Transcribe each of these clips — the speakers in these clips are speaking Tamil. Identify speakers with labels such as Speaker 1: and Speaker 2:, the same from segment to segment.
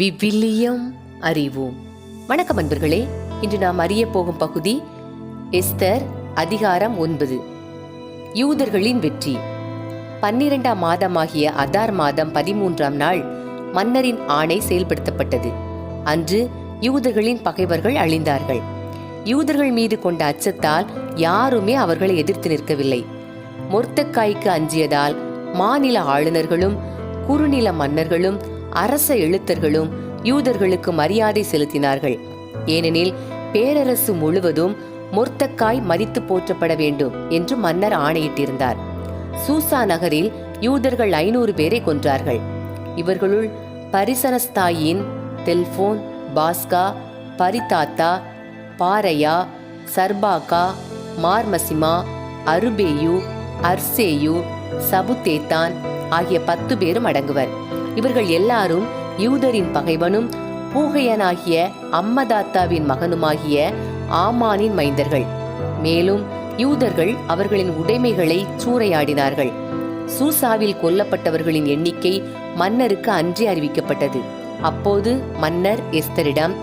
Speaker 1: விவிலியம் அறிவோம். வணக்கம் அன்பர்களே இன்று நாம் அறிய போகும் பகுதி எஸ்தர் அதிகாரம் ஒன்பது. யூதர்களின் வெற்றி. பன்னிரெண்டாம் மாதமாகிய அதார் மாதம் பதிமூன்றாம் நாள் மன்னரின் ஆணை செயல்படுத்தப்பட்டது. அன்று யூதர்களின் பகைவர்கள் அழிந்தார்கள். யூதர்கள் மீது கொண்ட அச்சத்தால் யாருமே அவர்களை எதிர்த்து நிற்கவில்லை. மொர்த்தக்காய்க்கு அஞ்சியதால் மாநில ஆளுநர்களும் குறுநில மன்னர்களும் அரச எழுத்தர்களும் யூதர்களுக்கு மரியாதை செலுத்தினார்கள். ஏனெனில் பேரரசு முழுவதும் மொர்த்தக்காய் மதித்து போற்றப்பட வேண்டும் என்று மன்னர் ஆணையிட்டிருந்தார். சூசா நகரில் யூதர்கள் ஐநூறு பேரை கொன்றார்கள். இவர்களுள் பரிசனஸ்தாயின் தெல்போன் பாஸ்கா பரிதாத்தா பாரையா சர்பாகா மார்மசிமா அருபேயு அர்சேயு சபுத்தேத்தான் ஆகிய பத்து பேரும் அடங்குவர். இவர்கள் எல்லாரும் யூதரின் பகைவனும் பூகையனாகிய அம்மதாத்தாவின் மகனுமாகிய ஆமானின் மைந்தர்கள். மேலும் யூதர்கள் அவர்களின் உடைமைகளை சூறையாடினார்கள். சூசாவில் கொல்லப்பட்டவர்களின் எண்ணிக்கை மன்னருக்கு அன்றே அறிவிக்கப்பட்டது. அப்போது மன்னர் எஸ்தரிடம்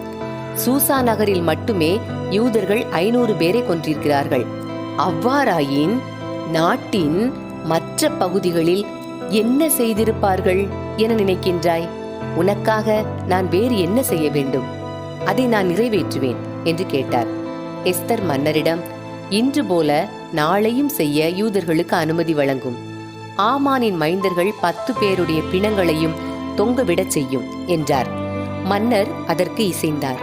Speaker 1: சூசா நகரில் மட்டுமே யூதர்கள் ஐநூறு பேரை கொன்றிருக்கிறார்கள். அவ்வாறாயின் நாட்டின் மற்ற பகுதிகளில் என்ன செய்திருப்பார்கள்? என நினைக்கின்றாய். உனக்காக நான் வேறு என்ன செய்ய வேண்டும்? அதை நான் நிறைவேற்றுவேன் என்று கேட்டார். எஸ்தர் மன்னரிடம் இன்று போல நாளையும் செய்ய யூதர்களுக்கு அனுமதி வழங்கும். ஆமானின் மைந்தர்கள் பத்து பேருடைய பிணங்களையும் தொங்கவிடச் செய்யும் என்றார். மன்னர் அதற்கு இசைந்தார்.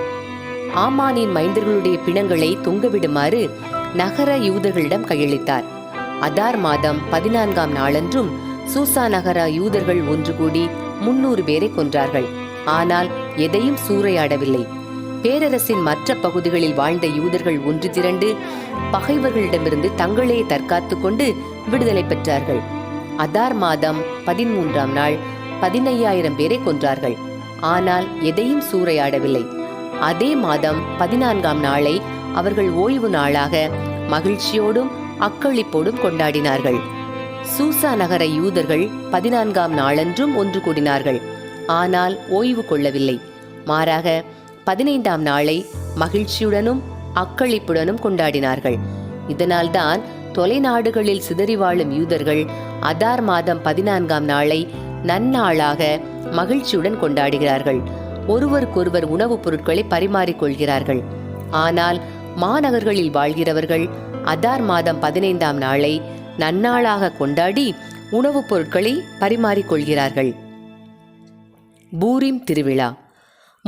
Speaker 1: ஆமானின் மைந்தர்களுடைய பிணங்களை தொங்கவிடுமாறு நகர யூதர்களிடம் கையளித்தார். அதார் மாதம் பதினான்காம் நாளன்றும் சூசா நகர யூதர்கள் ஒன்று கூடி முன்னூறு பேரை கொன்றார்கள். ஆனால் எதையும் சூறையாடவில்லை. பேரரசின் மற்ற பகுதிகளில் வாழ்ந்த யூதர்கள் ஒன்று திரண்டு பகைவர்களிடமிருந்து தங்களே தற்காத்து கொண்டு விடுதலை பெற்றார்கள். அதார் மாதம் பதிமூன்றாம் நாள் பதினையாயிரம் பேரை கொன்றார்கள். ஆனால் எதையும் சூறையாடவில்லை. அதே மாதம் பதினான்காம் நாளை அவர்கள் ஓய்வு நாளாக மகிழ்ச்சியோடும் அக்களிப்போடும் கொண்டாடினார்கள். சூசா நகர யூதர்கள் பதினான்காம் நாளன்றும் ஒன்று கூடினார்கள். ஆனால் ஓய்வு கொள்ளவில்லை. மாறாக பதினைந்தாம் நாளை மகிழ்ச்சியுடனும் அக்களிப்புடனும் கொண்டாடினார்கள். இதனால்தான் தொலைநாடுகளில் சிதறி வாழும் யூதர்கள் அதார் மாதம் பதினான்காம் நாளை நன்னாளாக மகிழ்ச்சியுடன் கொண்டாடுகிறார்கள். ஒருவருக்கொருவர் உணவுப் பொருட்களை பரிமாறிக்கொள்கிறார்கள் ஆனால் மாநகர்களில் வாழ்கிறவர்கள் அதார் மாதம் பதினைந்தாம் நாளை நன்னாளாக கொண்டாடி உணவுப் பொருட்களை பரிமாறிக்கொள்கிறார்கள். பூரிம் திருவிழா.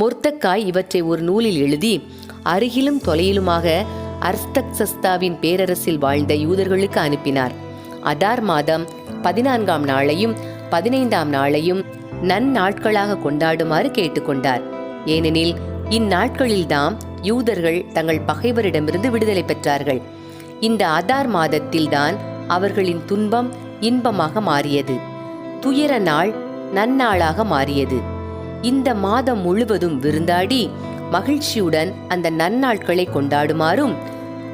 Speaker 1: மொர்த்தக்காய் இவற்றை ஒரு நூலில் எழுதி அருகிலும் தொலையிலுமாக அர்ஸ்தக்சஸ்தாவின் பேரரசில் வாழ்ந்த யூதர்களுக்கு அனுப்பினார். அதார் மாதம் பதினான்காம் நாளையும் பதினைந்தாம் நாளையும் நன்னாட்களாக கொண்டாடுமாறு கேட்டுக்கொண்டார். ஏனெனில் இந்நாட்களில்தாம் யூதர்கள் தங்கள் பகைவரிடமிருந்து விடுதலை பெற்றார்கள். இந்த அதார் மாதத்தில்தான் அவர்களின் துன்பம் இன்பமாக மாறியது. துயர நாள் நன்னாளாக மாறியது. இந்த மாதம் முழுவதும் விருந்தாடி மகிழ்ச்சியுடன் அந்த நன்னாட்களை கொண்டாடுமாறும்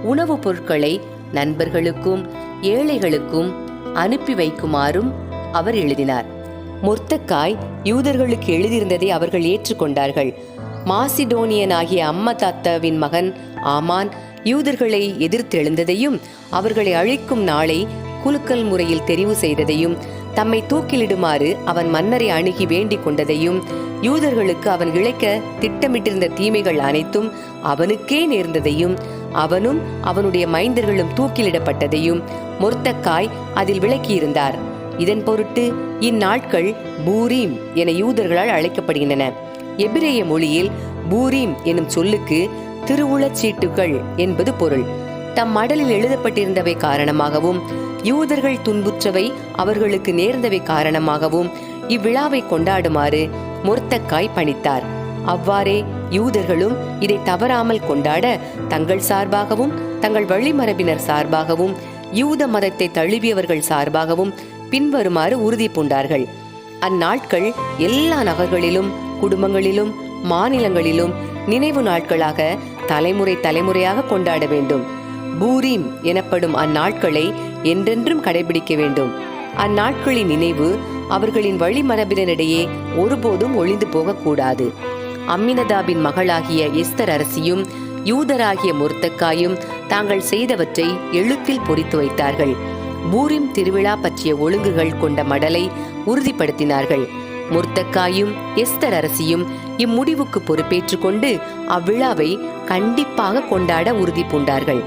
Speaker 1: உணவுப் பொருட்களை நண்பர்களுக்கும் ஏழைகளுக்கும் அனுப்பி வைக்குமாறும் அவர் எழுதினார். மொர்த்தக்காய் யூதர்களுக்கு எழுதியிருந்ததை அவர்கள் ஏற்றுக்கொண்டார்கள். மாசிடோனியனாகிய அம்மதாத்தாவின் மகன் ஆமான் யூதர்களை எதிர்த்தெழுந்ததையும் அவர்களை அழிக்கும் நாளை குலுக்கல் முறையில் தெரிவு செய்ததையும் தம்மை தூக்கிலிடுமாறு அவன் மன்னரை அணுகி வேண்டிக் கொண்டதையும் யூதர்களுக்கு அவன் இழைக்க திட்டமிட்டிருந்த தீமைகள் அனைத்தும் அவனுக்கே நேர்ந்ததையும் அவனும் அவனுடைய மைந்தர்களும் தூக்கிலிடப்பட்டதையும் மொர்த்தக்காய் அதில் விளக்கியிருந்தார். இதன் பொருட்டு இந்நாட்கள் பூரீம் என யூதர்களால் அழைக்கப்படுகின்றன. எபிரேய மொழியில் பூரீம் எனும் சொல்லுக்கு திருவுளச் சீட்டுகள் என்பது பொருள். தம் மடலில் எழுதப்பட்டிருந்தவை காரணமாகவும் யூதர்கள் துன்புற்றவை அவர்களுக்கு நேர்ந்தவை காரணமாகவும் இவ்விழாவை கொண்டாடுமாறு மொர்த்தக்காய் பணித்தார். அவ்வாறே யூதர்களும் இதை தவறாமல் கொண்டாட தங்கள் சார்பாகவும் தங்கள் வழிமரபினர் சார்பாகவும் யூத மதத்தை தழுவியவர்கள் சார்பாகவும் பின்வருமாறு உறுதி பூண்டார்கள். அந்நாட்கள் எல்லா நகர்களிலும் குடும்பங்களிலும் மாநிலங்களிலும் நினைவு நாட்களாக தலைமுறை தலைமுறையாக கொண்டாட வேண்டும். பூரீம் எனப்படும் அந்நாட்களை என்றென்றும் கடைபிடிக்க வேண்டும். அந்நாட்களின் நினைவு அவர்களின் வழிமரபினரிடையே ஒருபோதும் ஒளிந்து போகக்கூடாது. அம்மினதாபின் மகளாகிய எஸ்தர் அரசியும் யூதராகிய முர்த்தக்காயும் தாங்கள் செய்தவற்றை எழுத்தில் பொறித்து வைத்தார்கள். பூரிம் திருவிழா பற்றிய ஒழுங்குகள் கொண்ட மடலை உறுதிப்படுத்தினார்கள். முர்த்தக்காயும் எஸ்தர் அரசியும் இம்முடிவுக்கு பொறுப்பேற்றுக் கொண்டு அவ்விழாவை கண்டிப்பாக கொண்டாட உறுதி பூண்டார்கள்.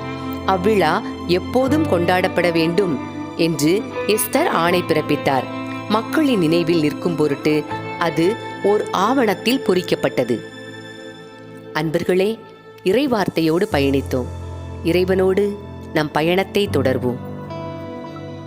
Speaker 1: அவ்விழா எப்போதும் கொண்டாடப்பட வேண்டும் என்று எஸ்தர் ஆணை பிறப்பித்தார். மக்களின் நினைவில் நிற்கும் பொருட்டு அது ஓர் ஆவணத்தில் பொறிக்கப்பட்டது. அன்பர்களே இறைவார்த்தையோடு பயணித்தோம். இறைவனோடு நம் பயணத்தை தொடர்வோம்.